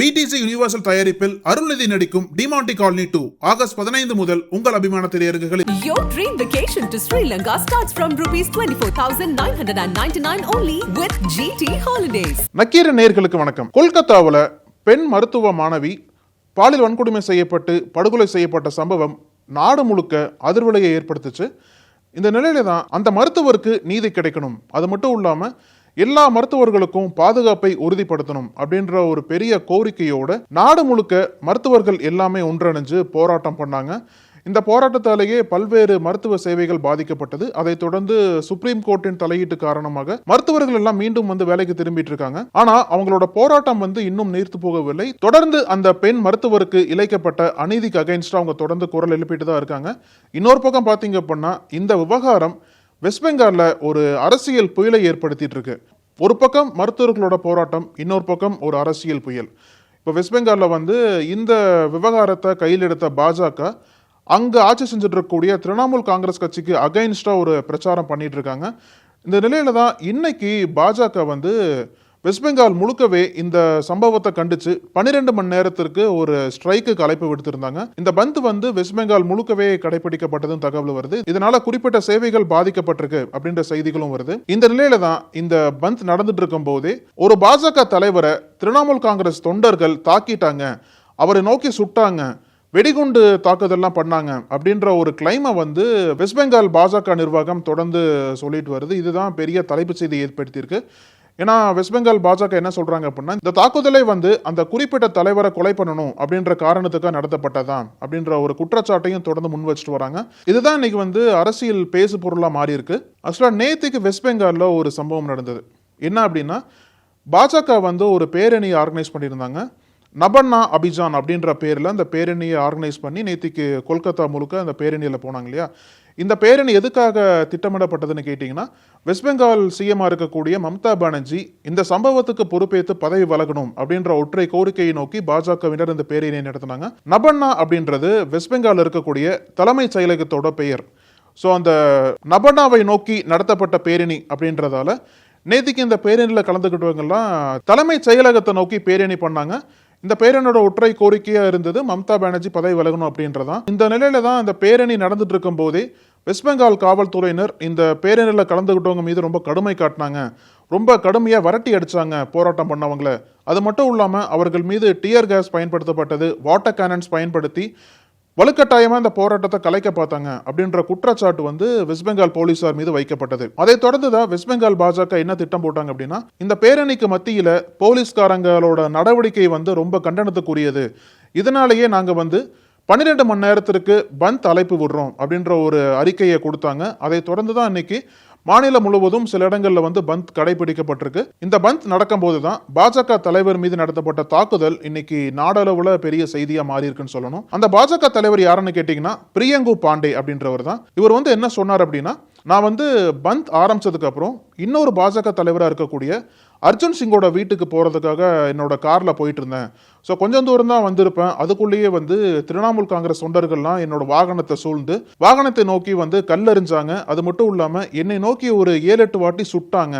BDC universal தயாரிப்பில் அருள்நிதி நடிக்கும் Demonte colony two August பதினைந்து முதல் உங்கள் அபிமான திரையரங்குகளில் Your dream vacation to Sri Lanka starts from rupees 24,999 only with GT Holidays. Nakkeera நேர்களுக்கு வணக்கம். கொல்கத்தாவில் பெண் மருத்துவ மாணவி பாலியல் வன்கொடுமை செய்யப்பட்டு படுகொலை செய்யப்பட்ட சம்பவம் நாடு முழுக்க அதிர்வலையை ஏற்படுத்துச்சு. இந்த நிலையில தான் அந்த மருத்துவருக்கு நீதி கிடைக்கணும். அது மட்டும் இல்லாம எல்லா மருத்துவர்களுக்கும் பாதுகாப்பை உறுதிப்படுத்தணும் அப்படின்ற ஒரு பெரிய கோரிக்கையோட நாடு முழுக்க மருத்துவர்கள் எல்லாமே ஒன்றிணைஞ்சு போராட்டம் பண்ணாங்க. இந்த போராட்டத்தாலேயே பல்வேறு மருத்துவ சேவைகள் பாதிக்கப்பட்டது. அதைத் தொடர்ந்து சுப்ரீம் கோர்ட்டின் தலையீட்டு காரணமாக மருத்துவர்கள் எல்லாம் மீண்டும் வந்து வேலைக்கு திரும்பிட்டு இருக்காங்க. ஆனா அவங்களோட போராட்டம் வந்து இன்னும் நீர்த்து போகவில்லை. தொடர்ந்து அந்த பெண் மருத்துவருக்கு இழைக்கப்பட்ட அநீதிக்கு அகைன்ஸ்டா அவங்க தொடர்ந்து குரல் எழுப்பிட்டு தான் இருக்காங்க. இன்னொரு பக்கம் பாத்தீங்க அப்படின்னா இந்த விவகாரம் வெஸ்ட் பெங்காலில் ஒரு அரசியல் புயலை ஏற்படுத்திட்டு இருக்கு. ஒரு பக்கம் மருத்துவர்களோட போராட்டம் இன்னொரு பக்கம் ஒரு அரசியல் புயல். இப்போ வெஸ்ட் பெங்காலில் வந்து இந்த விவகாரத்தை கையில் எடுத்த பாஜக அங்கே ஆட்சி செஞ்சுட்டு இருக்கக்கூடிய திரிணாமுல் காங்கிரஸ் கட்சிக்கு அகைன்ஸ்டாக ஒரு பிரச்சாரம் பண்ணிட்டு இருக்காங்க. இந்த நிலையில தான் இன்னைக்கு பாஜக வந்து வெஸ்ட் பெங்கால் முழுக்கவே இந்த சம்பவத்தை கண்டிச்சு பன்னிரெண்டு மணி நேரத்திற்கு ஒரு ஸ்ட்ரைக்கு அழைப்பு விடுத்திருந்தாங்க. இந்த பந்த் வந்து வெஸ்ட் பெங்கால் முழுக்கவே கடைபிடிக்கப்பட்டதும் தகவல் வருது. இதனால குறிப்பிட்ட சேவைகள் பாதிக்கப்பட்டிருக்கு அப்படின்ற செய்திகளும் வருது. இந்த நிலையில தான் இந்த பந்த் நடந்துட்டு இருக்கும் போதே ஒரு பாஜக தலைவரை திரிணாமுல் காங்கிரஸ் தொண்டர்கள் தாக்கிட்டாங்க. அவரை நோக்கி சுட்டாங்க. வெடிகுண்டு தாக்குதல்லாம் பண்ணாங்க அப்படின்ற ஒரு கிளைமை வந்து வெஸ்ட் பெங்கால் பாஜக நிர்வாகம் தொடர்ந்து சொல்லிட்டு வருது. இதுதான் பெரிய தலைப்புச் செய்தி ஏற்படுத்தியிருக்கு. ஏன்னா வெஸ்ட் பெங்கால் பாஜக என்ன சொல்றாங்க அப்படின்னா இந்த தாக்குதலை வந்து அந்த குறிப்பிட்ட தலைவரை கொலை பண்ணணும் அப்படின்ற காரணத்துக்காக நடத்தப்பட்டதான் அப்படின்ற ஒரு குற்றச்சாட்டையும் தொடர்ந்து முன் வச்சுட்டு வராங்க. இதுதான் இன்னைக்கு வந்து அரசியல் பேசு பொருளாக மாறி இருக்கு ஆக்சுவலாக நேத்துக்கு வெஸ்ட் பெங்காலில் ஒரு சம்பவம் நடந்தது. என்ன அப்படின்னா பாஜக வந்து ஒரு பேரணியை ஆர்கனைஸ் பண்ணியிருந்தாங்க. நபன்னா அபிஜான் அப்படின்ற பேரில் அந்த பேரணியை ஆர்கனைஸ் பண்ணி நேத்திக்கு கொல்கத்தா முழுக்க அந்த பேரணியில் போனாங்க இல்லையா? இந்த பேரணி எதுக்காக திட்டமிடப்பட்டதுன்னு கேட்டிங்கன்னா வெஸ்ட் பெங்கால் சிஎம்மாக இருக்கக்கூடிய மம்தா பானர்ஜி இந்த சம்பவத்துக்கு பொறுப்பேற்று பதவி வழங்கணும் அப்படின்ற ஒற்றை கோரிக்கையை நோக்கி பாஜகவினர் இந்த பேரணியை நடத்தினாங்க. நபண்ணா அப்படின்றது வெஸ்ட் பெங்கால் இருக்கக்கூடிய தலைமைச் செயலகத்தோட பெயர். ஸோ அந்த நபண்ணாவை நோக்கி நடத்தப்பட்ட பேரணி அப்படின்றதால நேத்திக்கு இந்த பேரணியில் கலந்துக்கிட்டவங்கெல்லாம் தலைமைச் செயலகத்தை நோக்கி பேரணி பண்ணாங்க. இந்த பேரணியோட ஒற்றை கோரிக்கையாக இருந்தது மம்தா பானர்ஜி பதவி விலகணும் அப்படின்றதான். இந்த நிலையில தான் இந்த பேரணி நடந்துட்டு இருக்கும் போதே வெஸ்ட் பெங்கால் காவல்துறையினர் இந்த பேரணியில் கலந்துக்கிட்டவங்க மீது ரொம்ப கடுமை காட்டினாங்க. ரொம்ப கடுமையாக வரட்டி அடிச்சாங்க போராட்டம் பண்ணவங்கள. அது மட்டும் இல்லாமல் அவர்கள் மீது டியர் கேஸ் பயன்படுத்தப்பட்டது வாட்டர் கேனன்ஸ் பயன்படுத்தி வலுக்கட்டாயமாக இந்த போராட்டத்தை கலைக்க பார்த்தாங்க அப்படின்ற குற்றச்சாட்டு வந்து வெஸ்ட் பெங்கால் போலீசார் மீது வைக்கப்பட்டது. அதை தொடர்ந்து தான் வெஸ்ட் பெங்கால் பாஜக என்ன திட்டம் போட்டாங்க அப்படின்னா இந்த பேரணிக்கு மத்தியில் போலீஸ்காரங்களோட நடவடிக்கை வந்து ரொம்ப கண்டனத்துக்குரியது. இதனாலேயே நாங்கள் வந்து பன்னிரெண்டு மணி நேரத்திற்கு பந்த் அழைப்பு விடுறோம் அப்படின்ற ஒரு அறிக்கையை கொடுத்தாங்க. அதை தொடர்ந்து தான் இன்னைக்கு மாநிலம் முழுவதும் சில இடங்களில் வந்து பந்த் கடைபிடிக்கப்பட்டிருக்கு. இந்த பந்த் நடக்கும்போது தான் பாஜக தலைவர் மீது நடத்தப்பட்ட தாக்குதல் இன்னைக்கு நாடளவுல பெரிய செய்தியா மாறி இருக்குன்னு சொல்லணும். அந்த பாஜக தலைவர் யாருன்னு கேட்டீங்கன்னா பிரியங்கு பாண்டே அப்படின்றவர் தான் இவர் வந்து என்ன சொன்னார் அப்படின்னா நான் வந்து பந்த் ஆரம்பித்ததுக்கப்புறம் இன்னொரு பாஜக தலைவராக இருக்கக்கூடிய அர்ஜுன் சிங்கோட வீட்டுக்கு போகிறதுக்காக என்னோட காரில் போயிட்டு இருந்தேன் ஸோ கொஞ்சம் தூரம் தான் வந்திருப்பேன். அதுக்குள்ளேயே வந்து திரிணாமுல் காங்கிரஸ் தொண்டர்கள்லாம் என்னோட வாகனத்தை சூழ்ந்து வாகனத்தை நோக்கி வந்து கல்லெறிஞ்சாங்க. அது மட்டும் இல்லாமல் என்னை நோக்கி ஒரு ஏழு எட்டு வாட்டி சுட்டாங்க.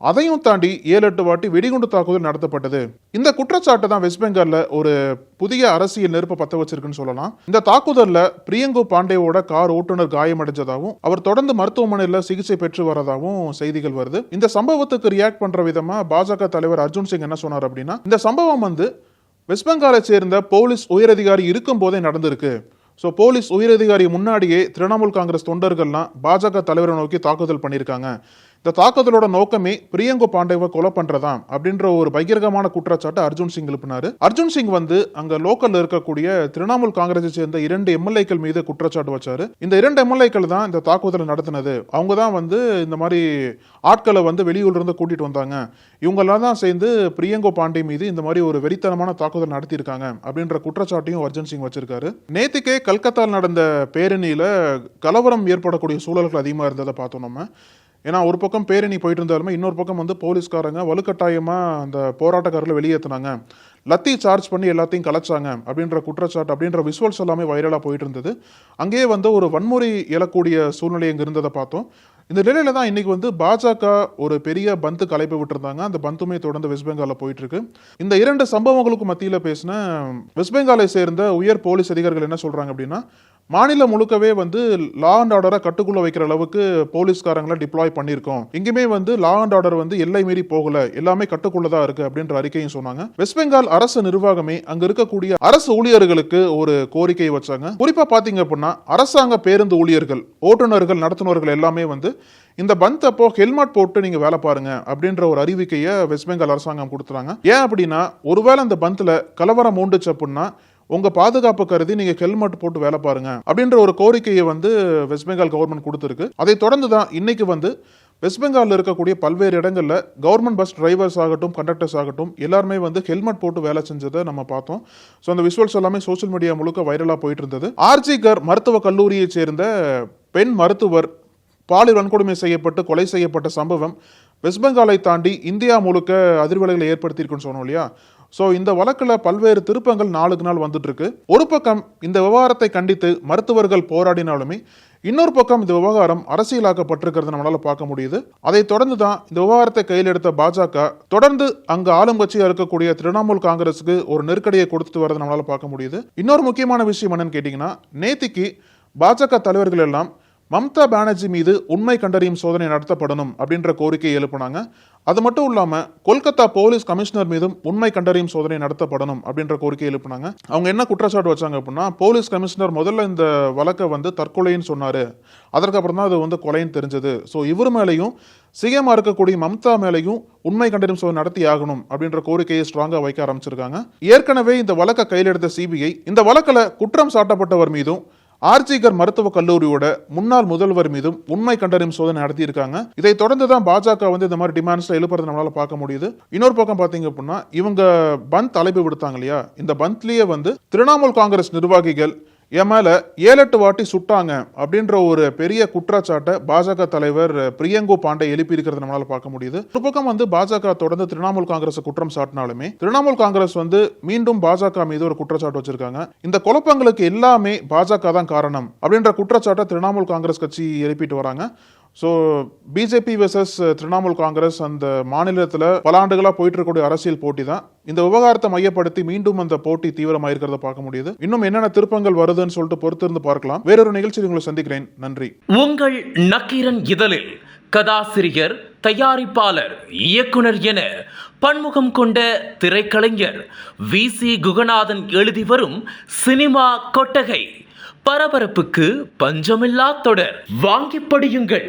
அதையும் தாண்டி ஏழு எட்டு வாட்டி வெடிகுண்டு தாக்குதல் நடத்தப்பட்டது. இந்த குற்றச்சாட்டு தான் வெஸ்ட் பெங்கால்ல ஒரு புதிய அரசியல் நெருப்பை பத்த வச்சிருக்குன்னு சொல்லலாம். இந்த தாக்குதல்ல பிரியங்கு பாண்டேவோட கார் ஓட்டுநர் காயமடைஞ்சதாகவும் அவர் தொடர்ந்து மருத்துவமனையில் சிகிச்சை பெற்று வரதாகவும் செய்திகள் வருது. இந்த சம்பவத்துக்கு ரியாக்ட் பண்ற விதமா பாஜக தலைவர் அர்ஜுன் சிங் என்ன சொன்னார் அப்படின்னா இந்த சம்பவம் வந்து வெஸ்ட் பெங்காலை சேர்ந்த போலீஸ் உயரதிகாரி இருக்கும் போதே நடந்திருக்கு. ஸோ போலீஸ் உயரதிகாரி முன்னாடியே திரிணாமுல் காங்கிரஸ் தொண்டர்கள்லாம் பாஜக தலைவரை நோக்கி தாக்குதல் பண்ணியிருக்காங்க. இந்த தாக்குதலோட நோக்கமே பிரியங்கு பாண்டேவை கொலை பண்றதா அப்படின்ற ஒரு பகிரங்கமான குற்றச்சாட்டு அர்ஜுன் சிங் எழுப்பினாரு. அர்ஜுன் சிங் வந்து அங்க லோக்கல்ல இருக்கக்கூடிய திரிணாமுல் காங்கிரஸை சேர்ந்த இரண்டு எம்எல்ஏக்கள் மீது குற்றச்சாட்டு வச்சாரு. இந்த இரண்டு எம்எல்ஏக்கள் தான் இந்த தாக்குதலை நடத்தினது. அவங்க தான் வந்து இந்த மாதிரி ஆட்களை வந்து வெளியூர்ல இருந்து கூட்டிட்டு வந்தாங்க. இவங்கெல்லாம் தான் சேர்ந்து பிரியங்கோ பாண்டே மீது இந்த மாதிரி ஒரு வெறித்தனமான தாக்குதல் நடத்தியிருக்காங்க அப்படின்ற குற்றச்சாட்டையும் அர்ஜுன் சிங் வச்சிருக்காரு. நேத்துக்கே கல்கத்தாவில் நடந்த பேரணியில கலவரம் ஏற்படக்கூடிய சூழல்கள் அதிகமாக இருந்ததை பார்த்தோம் நம்ம. ஏன்னா ஒரு பக்கம் பேரணி போயிட்டு இருந்தாலுமே இன்னொரு பக்கம் வந்து போலீஸ்காரங்க வலுக்கட்டாயமாக அந்த போராட்டக்காரர்களை வெளியேற்றினாங்க லத்தி சார்ஜ் பண்ணி எல்லாத்தையும் கலைச்சாங்க அப்படின்ற குற்றச்சாட்டு அப்படின்ற விசுவல்ஸ் எல்லாமே வைரலாக போயிட்டு இருந்தது அங்கேயே வந்து ஒரு வன்முறை எழக்கூடிய சூழ்நிலை இங்கே இருந்ததை பார்த்தோம். இந்த நிலையில தான் இன்னைக்கு வந்து பாஜக ஒரு பெரிய பந்து கலைப்பு விட்டுருந்தாங்க. அந்த பந்துமே தொடர்ந்து வெஸ்ட் பெங்காலில் போயிட்டு இருக்கு இந்த இரண்டு சம்பவங்களுக்கு மத்தியில் பேசின வெஸ்ட் பெங்காலை சேர்ந்த உயர் போலீஸ் அதிகாரிகள் என்ன சொல்றாங்க அப்படின்னா மாநிலம் முழுக்கவே வந்து லா அண்ட் ஆர்டரை கட்டுக்குள்ள வைக்கிற அளவுக்கு போலீஸ்காரங்களை டிப்ளாய் பண்ணியிருக்கோம். எங்கேயுமே வந்து லா அண்ட் ஆர்டர் வந்து எல்லை மீறி போகல. எல்லாமே கட்டுக்குள்ள தான் இருக்கு அப்படின்ற அறிக்கையும் சொன்னாங்க. வெஸ்ட் பெங்கால் அரசு நிர்வாகமே அங்க இருக்கக்கூடிய அரசு ஊழியர்களுக்கு ஒரு கோரிக்கை வச்சாங்க. குறிப்பா பாத்தீங்க அப்படின்னா அரசாங்க பேருந்து ஊழியர்கள் ஓட்டுநர்கள் நடத்துனர்கள் எல்லாமே வந்து இந்த பந்த் அப்போ ஹெல்மெட் போட்டு நீங்க வேலை பாருங்க அப்படின்ற ஒரு அறிவிக்கையை வெஸ்ட் பெங்கால் அரசாங்கம் கொடுத்துறாங்க ஏன் அப்படின்னா ஒருவேளை அந்த பந்த்ல கலவரம் மூண்டுச்சு அப்படின்னா உங்க பாதுகாப்பு கருதி நீங்க ஹெல்மெட் போட்டு வேலை பாருங்க அப்படின்ற ஒரு கோரிக்கையை வந்து வெஸ்ட் பெங்கால் கவர்மெண்ட் கொடுத்துருக்கு. அதை தொடர்ந்து தான் இன்னைக்கு வந்து வெஸ்ட் பெங்காலில் இருக்கக்கூடிய பல்வேறு இடங்கள்ல கவர்மெண்ட் பஸ் டிரைவர்ஸ் ஆகட்டும் கண்டக்டர்ஸ் ஆகட்டும் எல்லாருமே வந்து ஹெல்மெட் போட்டு வேலை செஞ்சதை நம்ம பார்த்தோம். ஸோ அந்த விஷுவல்ஸ் எல்லாமே சோஷியல் மீடியா முழுக்க வைரலாக போயிட்டு இருந்தது ஆர்ஜி கர் மருத்துவக் கல்லூரியை சேர்ந்த பெண் மருத்துவர் பாலியல் வன்கொடுமை செய்யப்பட்டு கொலை செய்யப்பட்ட சம்பவம் வெஸ்ட் பெங்காலை தாண்டி இந்தியா முழுக்க அதிர்வலைகளை ஏற்படுத்தியிருக்குன்னு சொன்னோம் இல்லையா? ஸோ இந்த வழக்கில் பல்வேறு திருப்பங்கள் நாளுக்கு நாள் வந்துட்டு இருக்கு ஒரு பக்கம் இந்த விவகாரத்தை கண்டித்து மருத்துவர்கள் போராடினாலுமே இன்னொரு பக்கம் இந்த விவகாரம் அரசியலாக்கப்பட்டிருக்கிறது நம்மளால பார்க்க முடியுது. அதை தொடர்ந்து தான் இந்த விவகாரத்தை கையில் எடுத்த பாஜக தொடர்ந்து அங்கு ஆளும் கட்சியாக இருக்கக்கூடிய திரிணாமுல் காங்கிரஸுக்கு ஒரு நெருக்கடியை கொடுத்துட்டு வரது நம்மளால பார்க்க முடியுது. இன்னொரு முக்கியமான விஷயம் என்னன்னு கேட்டிங்கன்னா நேத்திக்கு பாஜக தலைவர்கள் எல்லாம் மம்தா பானர்ஜி மீது உண்மை கண்டறியும் சோதனை நடத்தப்படணும் அப்படின்ற கோரிக்கையை எழுப்புனாங்க. அது மட்டும் இல்லாமல் கொல்கத்தா போலீஸ் கமிஷனர் மீதும் உண்மை கண்டறியும் சோதனை நடத்தப்படணும் அப்படின்ற கோரிக்கை எழுப்பினாங்க. அவங்க என்ன குற்றச்சாட்டு வச்சாங்க அப்படின்னா போலீஸ் கமிஷனர் முதல்ல இந்த வழக்கை வந்து தற்கொலைன்னு சொன்னார். அதற்கப்புறம் தான் அது வந்து கொலைன்னு தெரிஞ்சது. ஸோ இவர் மேலேயும் சிஎம்மா இருக்கக்கூடிய மம்தா மேலேயும் உண்மை கண்டறியும் சோதனை நடத்தி ஆகணும் அப்படின்ற கோரிக்கையை ஸ்ட்ராங்காக வைக்க ஆரம்பிச்சிருக்காங்க. ஏற்கனவே இந்த வழக்கை கையில் எடுத்த சிபிஐ இந்த வழக்கில் குற்றம் சாட்டப்பட்டவர் மீதும் ஆர்ஜிகர் மருத்துவக் கல்லூரியோட முன்னாள் முதல்வர் மீதும் உண்மை கண்டறியும் சோதனை நடத்தியிருக்காங்க. இதை தொடர்ந்து தான் பாஜக வந்து இந்த மாதிரி டிமாண்ட்ஸ் எழுப்புறது நம்மளால பார்க்க முடியுது. இன்னொரு பக்கம் பாத்தீங்க அப்படின்னா இவங்க பந்த் அழைப்பு விடுத்தாங்க இல்லையா? இந்த பந்த்லயே வந்து திரிணாமுல் காங்கிரஸ் நிர்வாகிகள் என் மேல ஏழு எட்டு வாட்டி சுட்டாங்க அப்படின்ற ஒரு பெரிய குற்றச்சாட்டை பாஜக தலைவர் பிரியங்கோ பாண்டே எழுப்பி இருக்கிறத நம்மளால பார்க்க முடியுது. ஒரு பக்கம் வந்து பாஜக தொடர்ந்து திரிணாமுல் காங்கிரஸ் குற்றம் சாட்டினாலுமே திரிணாமுல் காங்கிரஸ் வந்து மீண்டும் பாஜக மீது ஒரு குற்றச்சாட்டு வச்சிருக்காங்க. இந்த குழப்பங்களுக்கு எல்லாமே பாஜக தான் காரணம் அப்படின்ற குற்றச்சாட்டை திரிணாமுல் காங்கிரஸ் கட்சி எழுப்பிட்டு வராங்க. So BJP versus Trinamool Congress அந்த மாநிலத்தில் பல ஆண்டுகளாக போயிட்டு இருக்கக்கூடிய அரசியல் போட்டி தான். இந்த விவகாரத்தை மையப்படுத்தி மீண்டும் அந்த போட்டி தீவிரமாக இருக்கிறத பார்க்க முடியுது. இன்னும் என்னென்ன திருப்பங்கள் வருதுன்னு சொல்லிட்டு பொறுத்திருந்து பார்க்கலாம். வேறொரு நிகழ்ச்சியில் உங்களை சந்திக்கிறேன். நன்றி. உங்கள் நக்கீரன் இதழில் கதாசிரியர் தயாரிப்பாளர் இயக்குனர் என பன்முகம் கொண்ட திரைக்கலைஞர் வி சி குகநாதன் எழுதி வரும் சினிமா கொட்டகை பரபரப்புக்கு பஞ்சமில்லா தொடர். வாங்கி படியுங்கள்.